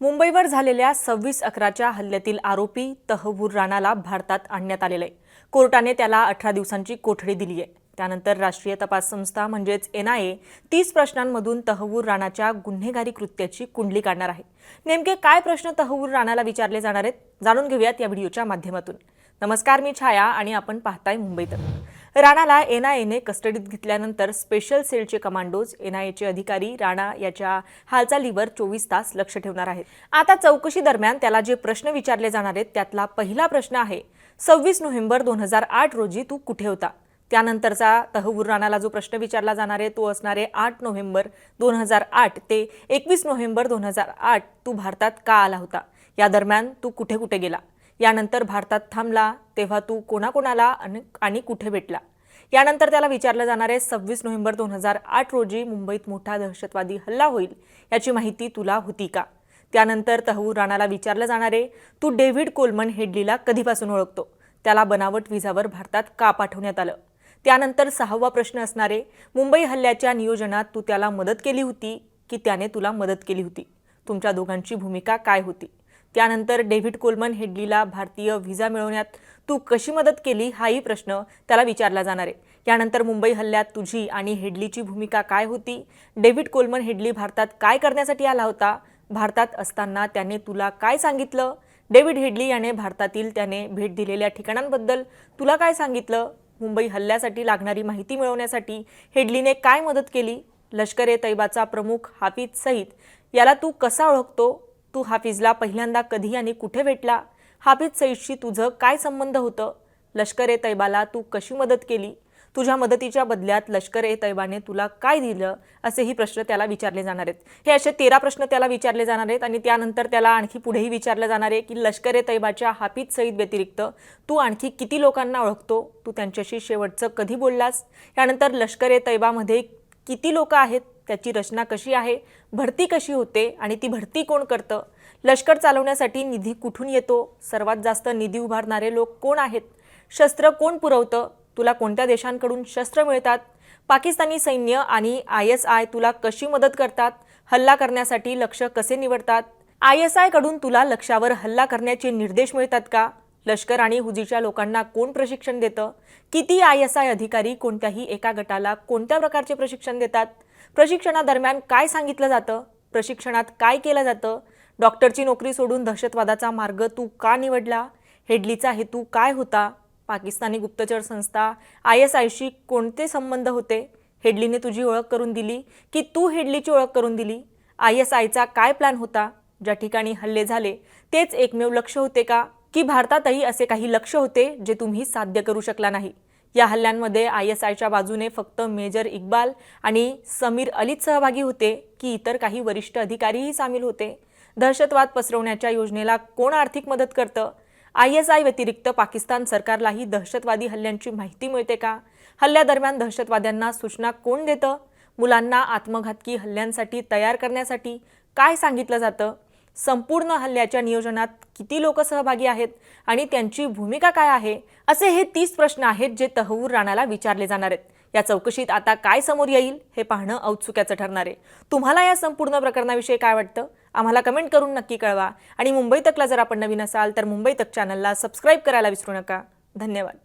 मुंबईवर झालेल्या सव्वीस अकराच्या हल्ल्यातील आरोपी तहवूर राणाला भारतात आणण्यात आलेलं. आहे कोर्टाने त्याला अठरा दिवसांची कोठडी दिली आहे. त्यानंतर राष्ट्रीय तपास संस्था म्हणजेच एन आय तीस प्रश्नांमधून तहवूर राणाच्या गुन्हेगारी कृत्याची कुंडली काढणार आहे. नेमके काय प्रश्न तहवूर राणाला विचारले जाणार आहेत? जाणून घेऊयात या व्हिडिओच्या माध्यमातून. नमस्कार मी छाया आणि आपण पाहताय मुंबईत राणाला एनआयएने कस्टडीत घेतल्यानंतर स्पेशल सेलचे कमांडोज एनआयएचे अधिकारी राणा याच्या हालचालीवर चोवीस तास लक्ष ठेवणार आहेत. आता चौकशी दरम्यान त्याला जे प्रश्न विचारले जाणार आहेत त्यातला पहिला प्रश्न आहे सव्वीस नोव्हेंबर दोन हजार आठ रोजी तू कुठे होता? त्यानंतरचा तहवूर राणाला जो प्रश्न विचारला जाणार आहे तो असणार आहे आठ नोव्हेंबर दोन हजार आठ ते एकवीस नोव्हेंबर दोन हजार आठ तू भारतात का आला होता? या दरम्यान तू कुठे कुठे गेला? यानंतर भारतात थांबला तेव्हा तू कोणाकोणाला आणि आणि कुठे भेटला? यानंतर त्याला विचारलं जाणार आहे सव्वीस नोव्हेंबर दोन हजार आठ रोजी मुंबईत मोठा दहशतवादी हल्ला होईल याची माहिती तुला होती का? त्यानंतर तहू राणाला विचारलं जाणार आहे तू डेव्हिड कोलमन हेडलीला कधीपासून ओळखतो? त्याला बनावट विजावर भारतात का पाठवण्यात आलं? त्यानंतर सहावा प्रश्न असणारे मुंबई हल्ल्याच्या नियोजनात तू त्याला मदत केली होती की त्याने तुला मदत केली होती? तुमच्या दोघांची भूमिका काय होती? त्यानंतर डेव्हिड कोलमन हेडलीला भारतीय व्हिसा मिळवण्यात तू कशी मदत केली हाही प्रश्न त्याला विचारला जाणार आहे. यानंतर मुंबई हल्ल्यात तुझी आणि हेडलीची भूमिका काय होती? डेव्हिड कोलमन हेडली भारतात काय करण्यासाठी आला होता? भारतात असताना त्याने तुला काय सांगितलं? डेव्हिड हेडली याने भारतातील त्याने भेट दिलेल्या ठिकाणांबद्दल तुला काय सांगितलं? मुंबई हल्ल्यासाठी लागणारी माहिती मिळवण्यासाठी हेडलीने काय मदत केली? लष्कर ए तैबाचा प्रमुख हाफिज सईद याला तू कसा ओळखतो? तू हाफिजला पहिल्यांदा कधी आणि कुठे भेटला? हाफिज सईदशी तुझं काय संबंध होतं? लष्कर ए तैबाला तू कशी मदत केली? तुझ्या मदतीच्या बदल्यात लष्कर ए तैबाने तुला काय दिलं? असेही प्रश्न त्याला विचारले जाणार आहेत. हे असे तेरा प्रश्न त्याला विचारले जाणार आहेत आणि त्यानंतर त्याला आणखी पुढेही विचारलं जाणार आहे की लष्कर ए तैबाच्या हाफिज सईद व्यतिरिक्त तू आणखी किती लोकांना ओळखतो? तू त्यांच्याशी शेवटचं कधी बोललास? यानंतर लष्कर ए तैबामध्ये किती लोक आहेत? त्याची रचना कशी आहे भरती कशी होते आणि ती भरती कोण करतं? लष्कर चालवण्यासाठी निधी कुठून येतो? सर्वात जास्त निधी उभारणारे लोक कोण आहेत? शस्त्र कोण पुरवतं? तुला कोणत्या देशांकडून शस्त्र मिळतात? पाकिस्तानी सैन्य आणि आय एस आय तुला कशी मदत करतात? हल्ला करण्यासाठी लक्ष कसे निवडतात? आय एस आयकडून तुला लक्ष्यावर हल्ला करण्याचे निर्देश मिळतात का? लष्कर आणि हुजीच्या लोकांना कोण प्रशिक्षण देतं? किती आय एस आय अधिकारी कोणत्याही एका गटाला कोणत्या प्रकारचे प्रशिक्षण देतात? प्रशिक्षणादरम्यान काय सांगितलं जातं? प्रशिक्षणात काय केलं जातं? डॉक्टरची नोकरी सोडून दहशतवादाचा मार्ग तू का निवडला? हेडलीचा हेतू काय होता? पाकिस्तानी गुप्तचर संस्था आय एस आयशी कोणते संबंध होते? हेडलीने तुझी ओळख करून दिली की तू हेडलीची ओळख करून दिली? आय एस आयचा काय प्लॅन होता? ज्या ठिकाणी हल्ले झाले तेच एकमेव लक्ष होते का? की भारतातही असे काही लक्ष होते जे तुम्ही साध्य करू शकला नाही? या हल्ल्यांमध्ये आय एस आयच्या बाजूने फक्त मेजर इक्बाल आणि समीर अलीच सहभागी होते की इतर काही वरिष्ठ अधिकारीही सामील होते. दहशतवाद पसरवण्याच्या योजनेला कोण आर्थिक मदत करतं? आय एस आय व्यतिरिक्त पाकिस्तान सरकारलाही दहशतवादी हल्ल्यांची माहिती मिळते का? हल्ल्यादरम्यान दहशतवाद्यांना सूचना कोण देतं? मुलांना आत्मघातकी हल्ल्यांसाठी तयार करण्यासाठी काय सांगितलं जातं? संपूर्ण हल्ल्याच्या नियोजनात किती लोक सहभागी आहेत आणि त्यांची भूमिका काय आहे असे हे तीस प्रश्न आहेत जे तहवूर राणाला विचारले जाणार आहेत. या चौकशीत आता काय समोर येईल हे पाहणं औत्सुक्याचं ठरणार आहे. तुम्हाला या संपूर्ण प्रकरणाविषयी काय वाटतं? आम्हाला कमेंट करून नक्की कळवा. आणि मुंबई तकला जर आपण नवीन असाल तर मुंबई तक चॅनलला सबस्क्राईब करायला विसरू नका. धन्यवाद.